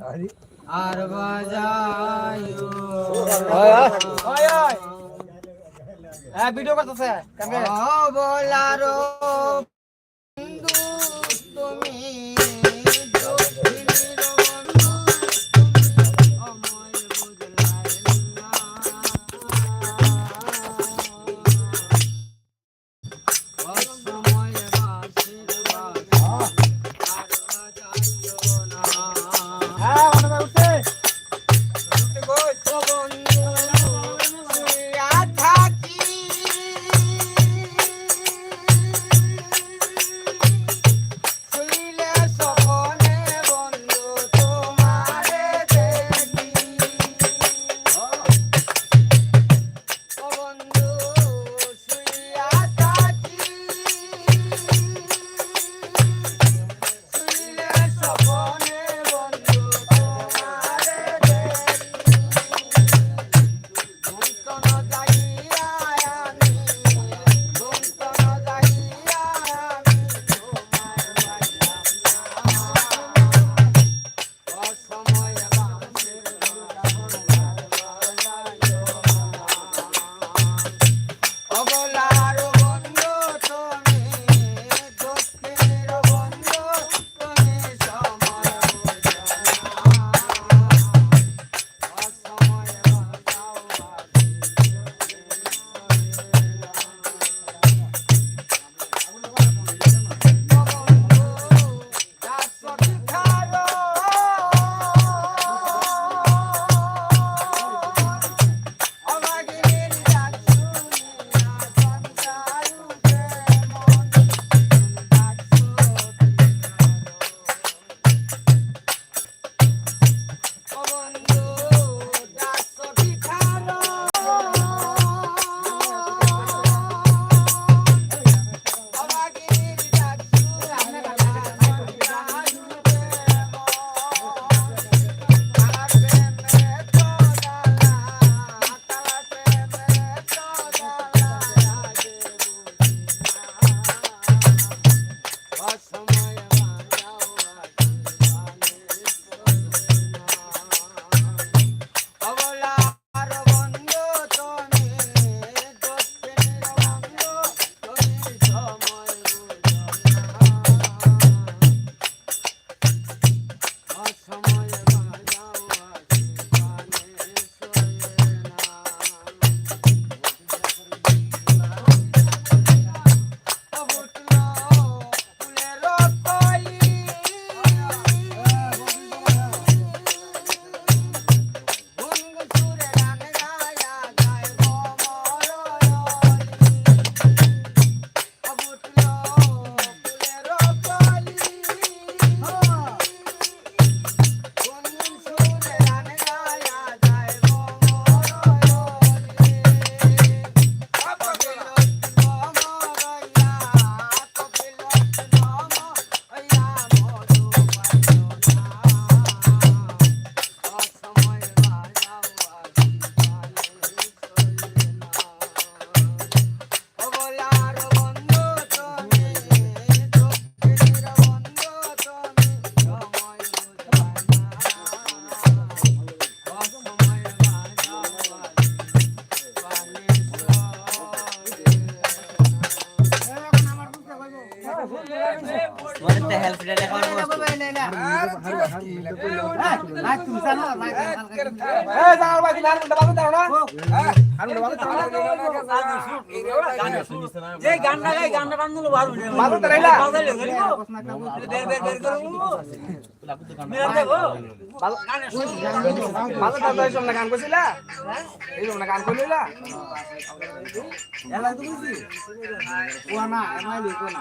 আর। হ্যাঁ ভিডিও করতেছে বলারো তুমি। গান করছিলা এইরকম না গান করলিলা এলাই তো বুঝি ও না এমাই লিখো না